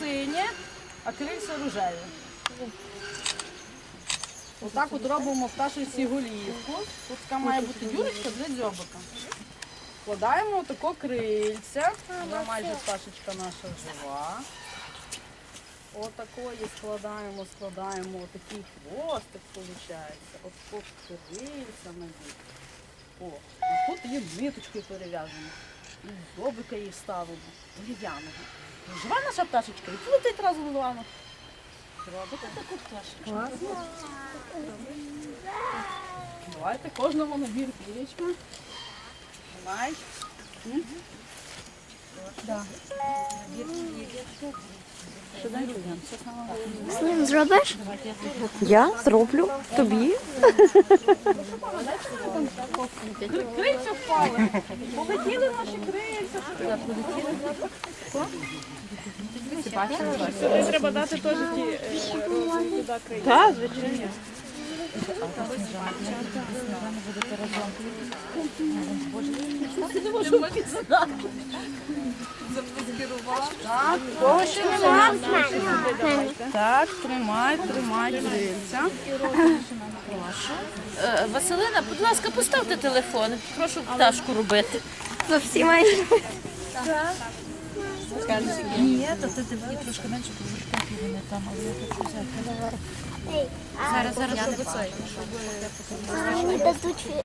синє, а крильця рожеві. Отак от робимо пташиці голівку. Тут така має бути дюрочка для дзьобика. Вкладаємо отако крильця. Вже майже пташечка наша жива. Отакої складаємо, складаємо отакий хвостик, виходить. От тут крильця надіти. О, а тут її ниточкою перев'яжемо. І зобика її ставимо. Дерев'яного. Жива наша пташечка, і летить разом з вами. Робите таку пташечку. Давайте кожному набір пірічка. Тримай. М? Що дай людям? Чесно вам говорю. З ним зробиш? Я зроблю тобі. Полетіли наші крильця. Треба дати теж ті е, туди крильця. Так. Тримай, тримай крильця. Е, Василина, будь ласка, поставте телефон. Прошу пташку робити. За всі майже. Ні, то ти тебе трошки менше, тому що вони там, але я хочу взяти. Зараз, зараз. Мені дадуть